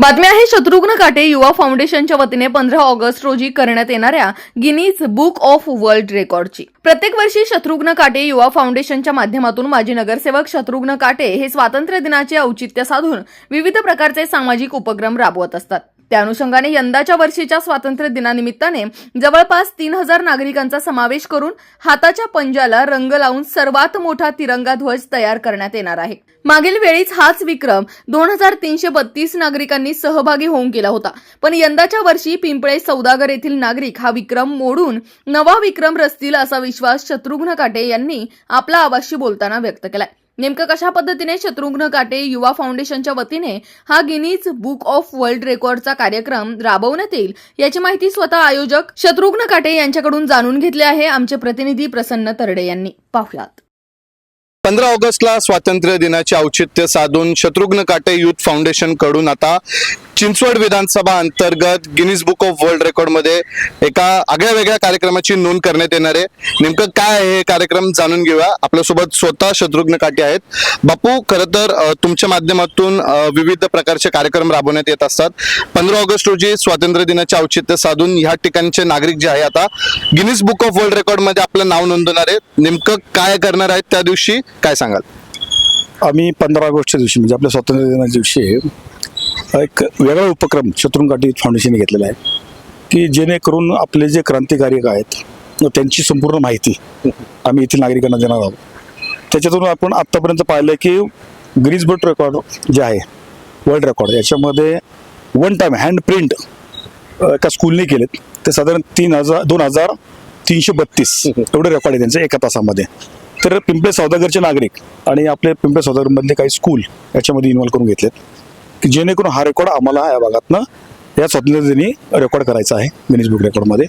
बातमी आहे शत्रुघ्न काटे युवा फाउंडेशनच्या वतीने पंधरा ऑगस्ट रोजी करण्यात येणाऱ्या गिनीज बुक ऑफ वर्ल्ड रेकॉर्डची. प्रत्येक वर्षी शत्रुघ्न काटे युवा फाउंडेशनच्या माध्यमातून माजी नगरसेवक शत्रुघ्न काटे हे स्वातंत्र्य दिनाचे औचित्य साधून विविध प्रकारचे सामाजिक उपक्रम राबवत असतात. त्या अनुषंगाने यंदाच्या वर्षीच्या स्वातंत्र्य दिनानिमित्ताने जवळपास तीन हजार नागरिकांचा समावेश करून हाताच्या पंजाला रंग लावून सर्वात मोठा तिरंगा ध्वज तयार करण्यात येणार आहे. मागील वेळीच हाच विक्रम दोन हजार तीनशे बत्तीस नागरिकांनी सहभागी होऊन केला होता. पण यंदाच्या वर्षी पिंपळे सौदागर येथील नागरिक हा विक्रम मोडून नवा विक्रम रचतील असा विश्वास शत्रुघ्न काटे यांनी आपला आवाशी बोलताना व्यक्त केलाय. नेमकं कशा पद्धतीने शत्रुघ्न काटे युवा फाउंडेशनच्या वतीने हा गिनीज बुक ऑफ वर्ल्ड रेकॉर्डचा कार्यक्रम राबवण्यात येईल याची माहिती स्वतः आयोजक शत्रुघ्न काटे यांच्याकडून जाणून घेतली आहे. आमचे प्रतिनिधी प्रसन्न तरडे यांनी. पाहुयात. पंधरा ऑगस्टला स्वातंत्र्य दिनाचे औचित्य साधून शत्रुघ्न काटे युथ फाउंडेशनकडून आता चिंचवड विधानसभा अंतर्गत गिनीज बुक ऑफ वर्ल्ड रेकॉर्डमध्ये एका आगळ्या वेगळ्या कार्यक्रमाची नोंद करण्यात येणार आहे. नेमकं काय आहे हे कार्यक्रम जाणून घेऊया. आपल्यासोबत स्वतः शत्रुघ्न काटे आहेत. बापू खर तर तुमच्या माध्यमातून विविध प्रकारचे कार्यक्रम राबवण्यात येत असतात. पंधरा ऑगस्ट रोजी स्वातंत्र्य दिनाचे औचित्य साधून ह्या ठिकाणचे नागरिक जे आहे आता गिनीज बुक ऑफ वर्ल्ड रेकॉर्डमध्ये आपलं नाव नोंदवणार आहे नेमकं काय करणार आहेत त्या दिवशी? काय सांगाल? आम्ही पंधरा ऑगस्टच्या दिवशी म्हणजे आपल्या स्वातंत्र्य दिनाच्या दिवशी एक वेगळा उपक्रम शत्रुघ्न काटे फाउंडेशनने घेतलेला आहे. की जेणेकरून आपले जे क्रांतिकारक आहेत त्यांची संपूर्ण माहिती आम्ही येथील नागरिकांना देणार आहोत. त्याच्यातून आपण आत्तापर्यंत पाहिलं की ग्रीजबर्ट रेकॉर्ड जे आहे वर्ल्ड रेकॉर्ड याच्यामध्ये वन टाईम हँड प्रिंट एका स्कूलने केलेत. ते साधारण तीन हजार दोन हजार तीनशे बत्तीस एवढे रेकॉर्ड आहे त्यांचे एका तासामध्ये. तर पिंपळे सौदागरचे नागरिक आणि आपले पिंपळे सौदागरमधले काही स्कूल याच्यामध्ये इन्व्हॉल्व करून घेतलेत. की जेणेकरून हा रेकॉर्ड आम्हाला या भागातनं या स्वातंत्र्य दिनी रेकॉर्ड करायचा आहे गिनीज बुक रेकॉर्डमध्ये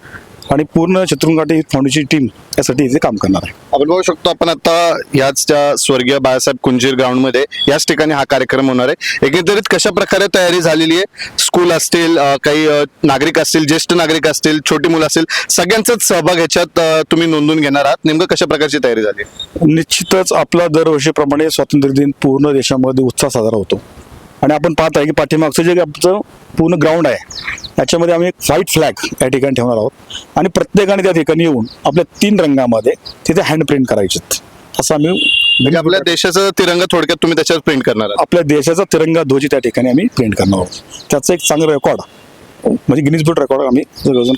आणि पूर्ण शत्रुंगाटे फाउंडेशनची टीम यासाठी इथे काम करणार आहे. आपण बघू शकतो आपण आता याच त्या स्वर्गीय बाळासाहेब कुंजीर ग्राउंडमध्ये याच ठिकाणी हा कार्यक्रम होणार आहे. एकंदरीत कशा प्रकारे तयारी झालेली आहे? स्कूल असतील काही नागरिक असतील ज्येष्ठ नागरिक असतील छोटी मुलं असतील सगळ्यांचाच सहभाग ह्याच्यात अं, तुम्ही नोंदवून घेणार आहात. नेमकं कशा प्रकारची तयारी झाली? निश्चितच आपला दरवर्षीप्रमाणे स्वातंत्र्य दिन पूर्ण देशामध्ये उत्साह साजरा होतो. आणि आपण पाहत आहे की पाठीमागचं जे आमचं पूर्ण ग्राउंड आहे याच्यामध्ये आम्ही एक व्हाईट फ्लॅग या ठिकाणी ठेवणार आहोत. आणि प्रत्येकाने त्या ठिकाणी येऊन आपल्या तीन रंगामध्ये तिथे हँड प्रिंट करायचे. असं आम्ही म्हणजे आपल्या देशाचं तिरंगा थोडक्यात तुम्ही त्याच्यावर प्रिंट करणार आहात. आपल्या देशाचा तिरंगा ध्वज त्या ठिकाणी आम्ही प्रिंट करणार आहोत. त्याचं एक चांगलं रेकॉर्ड म्हणजे गिनीज बुक रेकॉर्ड आम्ही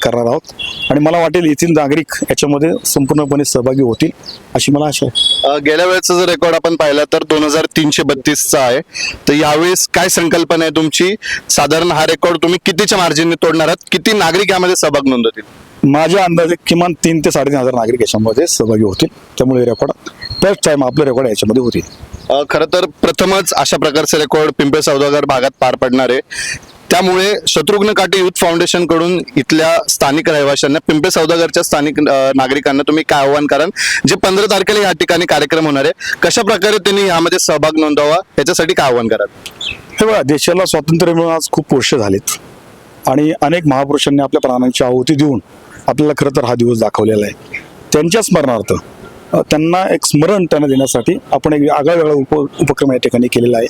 करणार आहोत. आणि मला वाटेल येथील नागरिक याच्यामध्ये संपूर्णपणे सहभागी होतील अशी मला आशा आहे. गेल्या वेळेचा जर रेकॉर्ड आपण पाहिला तर दोन हजार तीनशे बत्तीसचा आहे. तर यावेळेस काय संकल्पना आहे तुमची? साधारण हा रेकॉर्ड तुम्ही कितीच्या मार्जिनने तोडणार आहात? किती नागरिक यामध्ये सहभाग नोंदवतील? माझ्या अंदाजे किमान तीन ते साडेतीन हजार नागरिक याच्यामध्ये सहभागी होतील. त्यामुळे रेकॉर्ड फर्स्ट टाइम आपले रेकॉर्ड याच्यामध्ये होतील. खरं तर प्रथमच अशा प्रकारचे रेकॉर्ड पिंपळे सौदागर भागात पार पडणार आहे. त्यामुळे शत्रुघ्न काटे युथ फाउंडेशनकडून इथल्या स्थानिक रहिवाशांना पिंपे सौदागरच्या स्थानिक नागरिकांना तुम्ही काय आव्हान कराल? जे पंधरा तारखेला या ठिकाणी कार्यक्रम होणार आहे कशा प्रकारे त्यांनी यामध्ये सहभाग नोंदवावा? याच्यासाठी काय आव्हान कराल? हे बघा देशाला स्वातंत्र्य मिळून आज खूप वर्ष झालीत. आणि अनेक महापुरुषांनी आपल्या प्राणांची आहुती देऊन आपल्याला खरं तर हा दिवस दाखवलेला आहे. त्यांच्या स्मरणार्थ त्यांना एक स्मरण त्यांना देण्यासाठी आपण एक आगळा वेगळा उप उपक्रम या ठिकाणी केलेला आहे.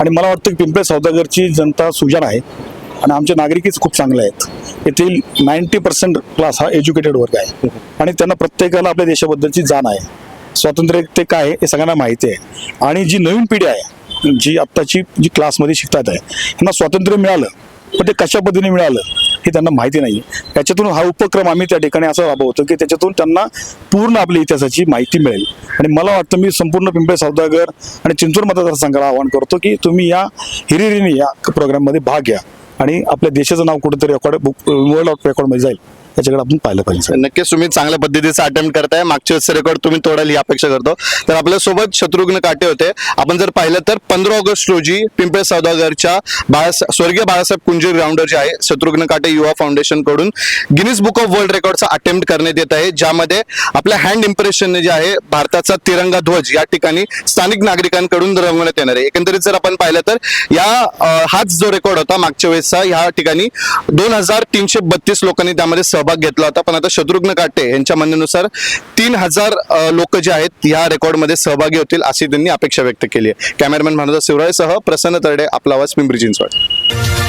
आणि मला वाटतं की पिंपळे सौदागरची जनता सुजाण आहे आणि आमचे नागरिकच खूप चांगले आहेत. येथील नाईन्टी पर्सेंट क्लास हा एज्युकेटेड वर्ग आहे. आणि त्यांना प्रत्येकाला आपल्या देशाबद्दलची जाण आहे. स्वातंत्र्य ते काय आहे हे सगळ्यांना माहिती आहे. आणि जी नवीन पिढी आहे जी आत्ताची जी क्लासमध्ये शिकतात आहे त्यांना स्वातंत्र्य मिळालं पण ते कशा पद्धतीने मिळालं? हे त्यांना माहिती नाही त्याच्यातून हा उपक्रम आम्ही त्या ठिकाणी असा राबवतो की त्याच्यातून त्यांना पूर्ण आपल्या इतिहासाची माहिती मिळेल. आणि मला वाटतं मी संपूर्ण पिंपळे सौदागर आणि चिंचूर मतदारसंघाला आवाहन करतो की तुम्ही या हिरिरीने या प्रोग्राममध्ये भाग घ्या. आणि आपल्या देशाचं नाव कुठेतरी रेकॉर्ड बुक वर्ल्ड ऑफ रेकॉर्डमध्ये जाईल. याच्याकडे आपण पाहिलं पाहिजे. नक्कीच तुम्ही चांगल्या पद्धतीचा अटेम्प्ट करताय. मागच्या वेळेस रेकॉर्ड तुम्ही तोडाल ही अपेक्षा करतो. तर आपल्यासोबत शत्रुघ्न काटे होते. आपण जर पाहिलं तर पंधरा ऑगस्ट रोजी पिंपळे सौदागरच्या बाळासा स्वर्गीय बाळासाहेब कुंजीर ग्राउंडर जे आहे शत्रुघ्न काटे युवा फाउंडेशनकडून. गिनीज बुक ऑफ वर्ल्ड रेकॉर्डचा अटेम्प्ट करण्यात येत आहे. ज्यामध्ये आपल्या हँड इम्प्रेशनने जे आहे भारताचा तिरंगा ध्वज या ठिकाणी स्थानिक नागरिकांकडून रंगवण्यात येणार आहे. एकंदरीत जर आपण पाहिलं तर या हाच जो रेकॉर्ड होता मागच्या वेळेसचा या ठिकाणी दोन हजार तीनशे बत्तीस लोकांनी त्यामध्ये सहभाग घेतला होता पण आता शत्रुघ्न काटे यांच्या म्हणण्यानुसार तीन हजार लोक जे आहेत या रेकॉर्डमध्ये सहभागी होतील अशी त्यांनी अपेक्षा व्यक्त केली आहे. कॅमेरामॅन भानुदास शिवरायसह प्रसन्न तरडे आपला आवाज पिंपरी चिंचवड.